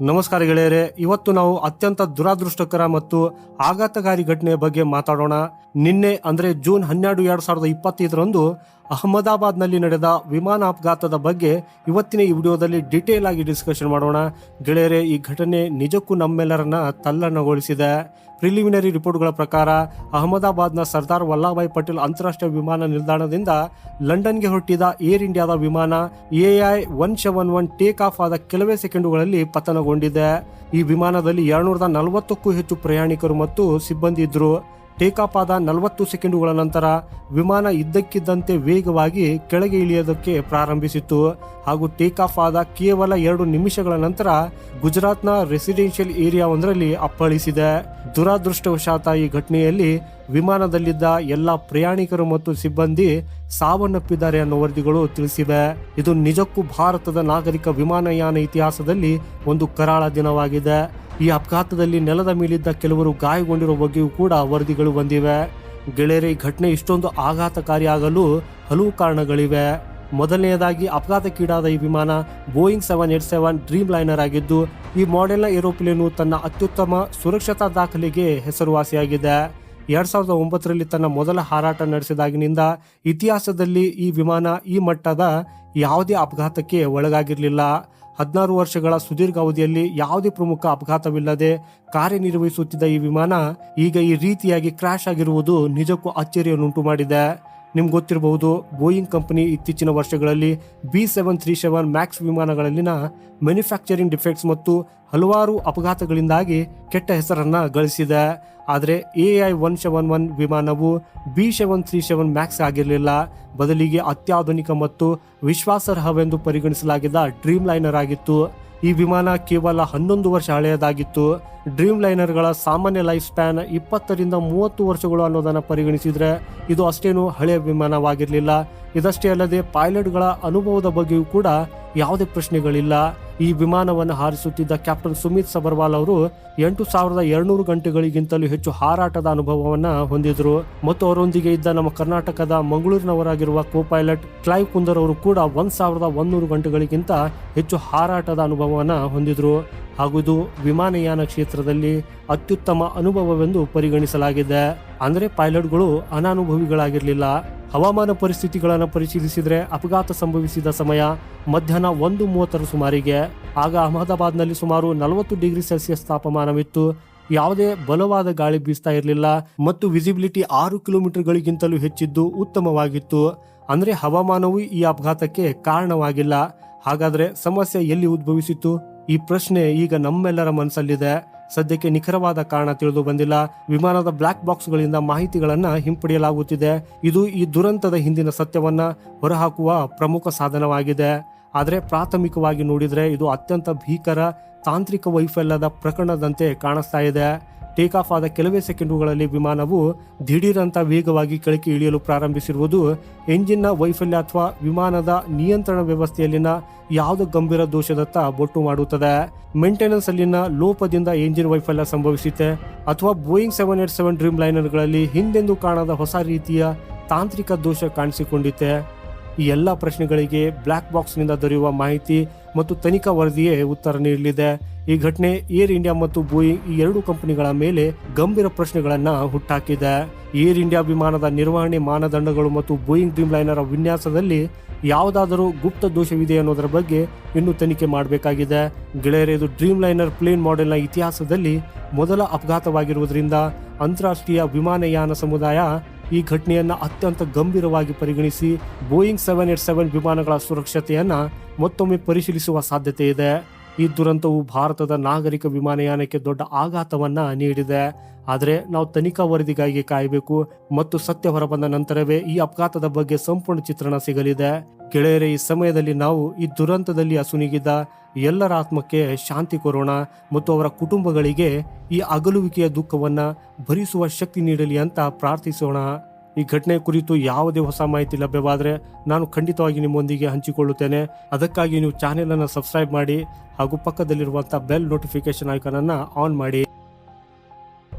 ನಮಸ್ಕಾರ ಗೆಳೆಯರೆ, ಇವತ್ತು ನಾವು ಅತ್ಯಂತ ದುರಾದೃಷ್ಟಕರ ಮತ್ತು ಆಘಾತಕಾರಿ ಘಟನೆಯ ಬಗ್ಗೆ ಮಾತಾಡೋಣ. ನಿನ್ನೆ ಅಂದ್ರೆ ಜೂನ್ ಹನ್ನೆರಡು, ಎರಡ್ ಸಾವಿರದ ಇಪ್ಪತ್ತೈದರಂದು ಅಹಮದಾಬಾದ್ನಲ್ಲಿ ನಡೆದ ವಿಮಾನ ಅಪಘಾತದ ಬಗ್ಗೆ ಇವತ್ತಿನ ಈ ವಿಡಿಯೋದಲ್ಲಿ ಡಿಟೇಲ್ ಆಗಿ ಡಿಸ್ಕಷನ್ ಮಾಡೋಣ. ಗೆಳೆಯರೆ, ಈ ಘಟನೆ ನಿಜಕ್ಕೂ ನಮ್ಮೆಲ್ಲರನ್ನ ತಲ್ಲಣ್ಣಗೊಳಿಸಿದೆ ಪ್ರಿಲಿಮಿನರಿ ರಿಪೋರ್ಟ್ಗಳ ಪ್ರಕಾರ ಅಹಮದಾಬಾದ್ನ ಸರ್ದಾರ್ ವಲ್ಲಭಾಯ್ ಪಟೇಲ್ ಅಂತಾರಾಷ್ಟ್ರೀಯ ವಿಮಾನ ನಿಲ್ದಾಣದಿಂದ ಲಂಡನ್ಗೆ ಹೊರಟಿದ ಏರ್ ಇಂಡಿಯಾದ ವಿಮಾನ AI one seven one take off ಆದ ಕೆಲವೇ ಸೆಕೆಂಡುಗಳಲ್ಲಿ ಪತನಗೊಂಡಿದೆ. ಈ ವಿಮಾನದಲ್ಲಿ ಎರಡ್ನೂರದ ನಲವತ್ತಕ್ಕೂ ಹೆಚ್ಚು ಪ್ರಯಾಣಿಕರು ಮತ್ತು ಸಿಬ್ಬಂದಿ ಇದ್ರು. ಟೇಕ್ ಆಫ್ ಆದ ನಲವತ್ತು ಸೆಕೆಂಡುಗಳ ನಂತರ ವಿಮಾನ ಇದ್ದಕ್ಕಿದ್ದಂತೆ ವೇಗವಾಗಿ ಕೆಳಗೆ ಇಳಿಯೋದಕ್ಕೆ ಪ್ರಾರಂಭಿಸಿತ್ತು. ಹಾಗೂ ಟೇಕ್ ಆಫ್ ಆದ ಕೇವಲ ಎರಡು ನಿಮಿಷಗಳ ನಂತರ ಗುಜರಾತ್ನ ರೆಸಿಡೆನ್ಷಿಯಲ್ ಏರಿಯಾ ಒಂದರಲ್ಲಿ ಅಪ್ಪಳಿಸಿದೆ. ದುರಾದೃಷ್ಟವಶಾತ ಈ ಘಟನೆಯಲ್ಲಿ ವಿಮಾನದಲ್ಲಿದ್ದ ಎಲ್ಲ ಪ್ರಯಾಣಿಕರು ಮತ್ತು ಸಿಬ್ಬಂದಿ ಸಾವನ್ನಪ್ಪಿದ್ದಾರೆ ಅನ್ನೋ ವರದಿಗಳು ತಿಳಿಸಿವೆ. ಇದು ನಿಜಕ್ಕೂ ಭಾರತದ ನಾಗರಿಕ ವಿಮಾನಯಾನ ಇತಿಹಾಸದಲ್ಲಿ ಒಂದು ಕರಾಳ ದಿನವಾಗಿದೆ. ಈ ಅಪಘಾತದಲ್ಲಿ ನೆಲದ ಮೇಲಿದ್ದ ಕೆಲವರು ಗಾಯಗೊಂಡಿರುವ ಬಗ್ಗೆಯೂ ಕೂಡ ವರದಿಗಳು ಬಂದಿವೆ. ಗೆಳೆಯರೆ ಘಟನೆ ಇಷ್ಟೊಂದು ಆಘಾತಕಾರಿಯಾಗಲು ಹಲವು ಕಾರಣಗಳಿವೆ. ಮೊದಲನೆಯದಾಗಿ ಅಪಘಾತಕ್ಕೀಡಾದ ಈ ವಿಮಾನ Boeing seven eight seven Dreamliner ಆಗಿದ್ದು, ಈ ಮಾಡೆಲ್ನ ಏರೋಪ್ಲೇನು ತನ್ನ ಅತ್ಯುತ್ತಮ ಸುರಕ್ಷತಾ ದಾಖಲೆಗೆ ಹೆಸರುವಾಸಿಯಾಗಿದೆ. ಎರಡ್ ಸಾವಿರದ ಒಂಬತ್ತರಲ್ಲಿ ತನ್ನ ಮೊದಲ ಹಾರಾಟ ನಡೆಸಿದಾಗಿನಿಂದ ಇತಿಹಾಸದಲ್ಲಿ ಈ ವಿಮಾನ ಈ ಮಟ್ಟದ ಯಾವುದೇ ಅಪಘಾತಕ್ಕೆ ಒಳಗಾಗಿರಲಿಲ್ಲ. ಹದಿನಾರು ವರ್ಷಗಳ ಸುದೀರ್ಘ ಅವಧಿಯಲ್ಲಿ ಯಾವುದೇ ಪ್ರಮುಖ ಅಪಘಾತವಿಲ್ಲದೆ ಕಾರ್ಯನಿರ್ವಹಿಸುತ್ತಿದ್ದ ಈ ವಿಮಾನ ಈಗ ಈ ರೀತಿಯಾಗಿ ಕ್ರಾಶ್ ಆಗಿರುವುದು ನಿಜಕ್ಕೂ ಅಚ್ಚರಿಯನ್ನುಂಟು ಮಾಡಿದೆ ನಿಮ್ಗೆ ಗೊತ್ತಿರಬಹುದು ಬೋಯಿಂಗ್ ಕಂಪನಿ ಇತ್ತೀಚಿನ ವರ್ಷಗಳಲ್ಲಿ B seven three seven max ವಿಮಾನಗಳಲ್ಲಿನ manufacturing defects ಮತ್ತು ಹಲವಾರು ಅಪಘಾತಗಳಿಂದಾಗಿ ಕೆಟ್ಟ ಹೆಸರನ್ನು ಗಳಿಸಿದೆ. ಆದರೆ A I one seven one ವಿಮಾನವು B seven three seven max ಆಗಿರಲಿಲ್ಲ. ಬದಲಿಗೆ ಅತ್ಯಾಧುನಿಕ ಮತ್ತು ವಿಶ್ವಾಸಾರ್ಹವೆಂದು ಪರಿಗಣಿಸಲಾಗಿದ್ದ ಡ್ರೀಮ್ ಲೈನರ್ ಆಗಿತ್ತು. ಈ ವಿಮಾನ ಕೇವಲ ಹನ್ನೊಂದು ವರ್ಷ ಹಳೆಯದಾಗಿತ್ತು. ಡ್ರೀಮ್ ಲೈನರ್ಗಳ ಸಾಮಾನ್ಯ ಲೈಫ್ ಸ್ಪ್ಯಾನ್ ಇಪ್ಪತ್ತರಿಂದ ಮೂವತ್ತು ವರ್ಷಗಳು ಅನ್ನೋದನ್ನು ಪರಿಗಣಿಸಿದರೆ ಇದು ಅಷ್ಟೇನು ಹಳೆಯ ವಿಮಾನವಾಗಿರಲಿಲ್ಲ. ಇದಷ್ಟೇ ಅಲ್ಲದೆ ಪೈಲಟ್ಗಳ ಅನುಭವದ ಬಗ್ಗೆಯೂ ಕೂಡ ಯಾವುದೇ ಪ್ರಶ್ನೆಗಳಿಲ್ಲ. ಈ ವಿಮಾನವನ್ನು ಹಾರಿಸುತ್ತಿದ್ದ ಕ್ಯಾಪ್ಟನ್ ಸುಮಿತ್ ಸಬರ್ವಾಲ್ ಅವರು ಎಂಟು ಸಾವಿರದ ಎರಡ್ನೂರು ಗಂಟೆಗಳಿಗಿಂತಲೂ ಹೆಚ್ಚು ಹಾರಾಟದ ಅನುಭವವನ್ನ ಹೊಂದಿದ್ರು. ಮತ್ತು ಅವರೊಂದಿಗೆ ಇದ್ದ ನಮ್ಮ ಕರ್ನಾಟಕದ ಮಂಗಳೂರಿನವರಾಗಿರುವ ಕೋ ಪೈಲಟ್ ಕ್ಲೈವ್ ಕುಂದರ್ ಅವರು ಕೂಡ ಒಂದ್ ಸಾವಿರದ ಒಂದೂರು ಗಂಟೆಗಳಿಗಿಂತ ಹೆಚ್ಚು ಹಾರಾಟದ ಅನುಭವವನ್ನ ಹೊಂದಿದ್ರು. ಹಾಗೂ ಇದು ವಿಮಾನಯಾನ ಕ್ಷೇತ್ರದಲ್ಲಿ ಅತ್ಯುತ್ತಮ ಅನುಭವವೆಂದು ಪರಿಗಣಿಸಲಾಗಿದೆ. ಅಂದರೆ ಪೈಲಟ್ಗಳು ಅನಾನುಭವಿಗಳಾಗಿರಲಿಲ್ಲ. ಹವಾಮಾನ ಪರಿಸ್ಥಿತಿಗಳನ್ನು ಪರಿಶೀಲಿಸಿದರೆ ಅಪಘಾತ ಸಂಭವಿಸಿದ ಸಮಯ ಮಧ್ಯಾಹ್ನ ಒಂದು ಮೂವತ್ತರ ಸುಮಾರಿಗೆ. ಆಗ ಅಹಮದಾಬಾದ್ನಲ್ಲಿ ಸುಮಾರು ನಲವತ್ತು ಡಿಗ್ರಿ ಸೆಲ್ಸಿಯಸ್ ತಾಪಮಾನವಿತ್ತು. ಯಾವುದೇ ಬಲವಾದ ಗಾಳಿ ಬೀಸ್ತಾ ಇರಲಿಲ್ಲ ಮತ್ತು ವಿಸಿಬಿಲಿಟಿ ಆರು ಕಿಲೋಮೀಟರ್ಗಳಿಗಿಂತಲೂ ಹೆಚ್ಚಿದ್ದು ಉತ್ತಮವಾಗಿತ್ತು. ಅಂದರೆ ಹವಾಮಾನವು ಈ ಅಪಘಾತಕ್ಕೆ ಕಾರಣವಾಗಿಲ್ಲ. ಹಾಗಾದರೆ ಸಮಸ್ಯೆ ಎಲ್ಲಿ ಉದ್ಭವಿಸಿತ್ತು? ಈ ಪ್ರಶ್ನೆ ಈಗ ನಮ್ಮೆಲ್ಲರ ಮನಸ್ಸಲ್ಲಿದೆ. ಸದ್ಯಕ್ಕೆ ನಿಖರವಾದ ಕಾರಣ ತಿಳಿದು ಬಂದಿಲ್ಲ. ವಿಮಾನದ ಬ್ಲಾಕ್ ಬಾಕ್ಸ್ಗಳಿಂದ ಮಾಹಿತಿಗಳನ್ನು ಹಿಂಪಡೆಯಲಾಗುತ್ತಿದೆ. ಇದು ಈ ದುರಂತದ ಹಿಂದಿನ ಸತ್ಯವನ್ನ ಹೊರಹಾಕುವ ಪ್ರಮುಖ ಸಾಧನವಾಗಿದೆ. ಆದರೆ ಪ್ರಾಥಮಿಕವಾಗಿ ನೋಡಿದರೆ ಇದು ಅತ್ಯಂತ ಭೀಕರ ತಾಂತ್ರಿಕ ವೈಫಲ್ಯದ ಪ್ರಕರಣದಂತೆ ಕಾಣಿಸ್ತಾ ಇದೆ. ಟೇಕ್ ಆಫ್ ಆದ ಕೆಲವೇ ಸೆಕೆಂಡುಗಳಲ್ಲಿ ವಿಮಾನವು ದಿಢೀರಂತ ವೇಗವಾಗಿ ಕೆಳಕ್ಕೆ ಇಳಿಯಲು ಪ್ರಾರಂಭಿಸಿರುವುದು ಎಂಜಿನ್ನ ವೈಫಲ್ಯ ಅಥವಾ ವಿಮಾನದ ನಿಯಂತ್ರಣ ವ್ಯವಸ್ಥೆಯಲ್ಲಿನ ಯಾವುದೋ ಗಂಭೀರ ದೋಷದತ್ತ ಬೊಟ್ಟು ಮಾಡುತ್ತದೆ. ಮೇಂಟೆನೆನ್ಸ್ ಅಲ್ಲಿನ ಲೋಪದಿಂದ ಎಂಜಿನ್ ವೈಫಲ್ಯ ಸಂಭವಿಸುತ್ತೆ ಅಥವಾ Boeing seven eight seven dream ಲೈನರ್ಗಳಲ್ಲಿ ಹಿಂದೆಂದೂ ಕಾಣದ ಹೊಸ ರೀತಿಯ ತಾಂತ್ರಿಕ ದೋಷ ಕಾಣಿಸಿಕೊಂಡಿತೆ ಈ ಎಲ್ಲ ಪ್ರಶ್ನೆಗಳಿಗೆ ಬ್ಲ್ಯಾಕ್ ಬಾಕ್ಸ್ನಿಂದ ದೊರೆಯುವ ಮಾಹಿತಿ ಮತ್ತು ತನಿಖಾ ವರದಿಯೇ ಉತ್ತರ ನೀಡಲಿದೆ. ಈ ಘಟನೆ ಏರ್ ಇಂಡಿಯಾ ಮತ್ತು ಬೋಯಿಂಗ್ ಈ ಎರಡು ಕಂಪನಿಗಳ ಮೇಲೆ ಗಂಭೀರ ಪ್ರಶ್ನೆಗಳನ್ನು ಹುಟ್ಟಾಕಿದೆ. ಏರ್ ಇಂಡಿಯಾ ವಿಮಾನದ ನಿರ್ವಹಣೆ ಮಾನದಂಡಗಳು ಮತ್ತು ಬೋಯಿಂಗ್ ಡ್ರೀಮ್ ಲೈನರ್ ವಿನ್ಯಾಸದಲ್ಲಿ ಯಾವುದಾದರೂ ಗುಪ್ತ ದೋಷವಿದೆ ಅನ್ನೋದರ ಬಗ್ಗೆ ಇನ್ನೂ ತನಿಖೆ ಮಾಡಬೇಕಾಗಿದೆ. ಗೆಳೆಯರೇದು ಡ್ರೀಮ್ ಲೈನರ್ ಪ್ಲೇನ್ ಮಾಡೆಲ್ನ ಇತಿಹಾಸದಲ್ಲಿ ಮೊದಲ ಅಪಘಾತವಾಗಿರುವುದರಿಂದ ಅಂತಾರಾಷ್ಟ್ರೀಯ ವಿಮಾನಯಾನ ಸಮುದಾಯ ಈ ಘಟನೆಯನ್ನು ಅತ್ಯಂತ ಗಂಭೀರವಾಗಿ ಪರಿಗಣಿಸಿ ಬೋಯಿಂಗ್ ಸೆವೆನ್ ಏಟ್ ಸೆವೆನ್ ವಿಮಾನಗಳ ಸುರಕ್ಷತೆಯನ್ನು ಮತ್ತೊಮ್ಮೆ ಪರಿಶೀಲಿಸುವ ಸಾಧ್ಯತೆ ಇದೆ. ಈ ದುರಂತವು ಭಾರತದ ನಾಗರಿಕ ವಿಮಾನಯಾನಕ್ಕೆ ದೊಡ್ಡ ಆಘಾತವನ್ನ ನೀಡಿದೆ. ಆದರೆ ನಾವು ತನಿಖಾ ವರದಿಗಾಗಿ ಕಾಯಬೇಕು ಮತ್ತು ಸತ್ಯ ಹೊರಬಂದ ನಂತರವೇ ಈ ಅಪಘಾತದ ಬಗ್ಗೆ ಸಂಪೂರ್ಣ ಚಿತ್ರಣ ಸಿಗಲಿದೆ. ಗೆಳೆಯರೇ, ಈ ಸಮಯದಲ್ಲಿ ನಾವು ಈ ದುರಂತದಲ್ಲಿ ಅಸುನಿಗಿದ ಎಲ್ಲರ ಆತ್ಮಕ್ಕೆ ಶಾಂತಿ ಕೊರೋಣ ಮತ್ತು ಅವರ ಕುಟುಂಬಗಳಿಗೆ ಈ ಅಗಲುವಿಕೆಯ ದುಃಖವನ್ನ ಭರಿಸುವ ಶಕ್ತಿ ನೀಡಲಿ ಅಂತ ಪ್ರಾರ್ಥಿಸೋಣ. ಈ ಘಟನೆ ಕುರಿತು ಯಾವುದೇ ಹೊಸ ಮಾಹಿತಿ ಲಭ್ಯವಾದರೆ ನಾನು ಖಂಡಿತವಾಗಿ ನಿಮ್ಮೊಂದಿಗೆ ಹಂಚಿಕೊಳ್ಳುತ್ತೇನೆ. ಅದಕ್ಕಾಗಿ ನೀವು ಚಾನೆಲ್ ಅನ್ನು ಸಬ್ಸ್ಕ್ರೈಬ್ ಮಾಡಿ ಹಾಗೂ ಪಕ್ಕದಲ್ಲಿರುವಂತಹ ಬೆಲ್ ನೋಟಿಫಿಕೇಶನ್ ಐಕಾನ್ ಅನ್ನ ಆನ್ ಮಾಡಿ.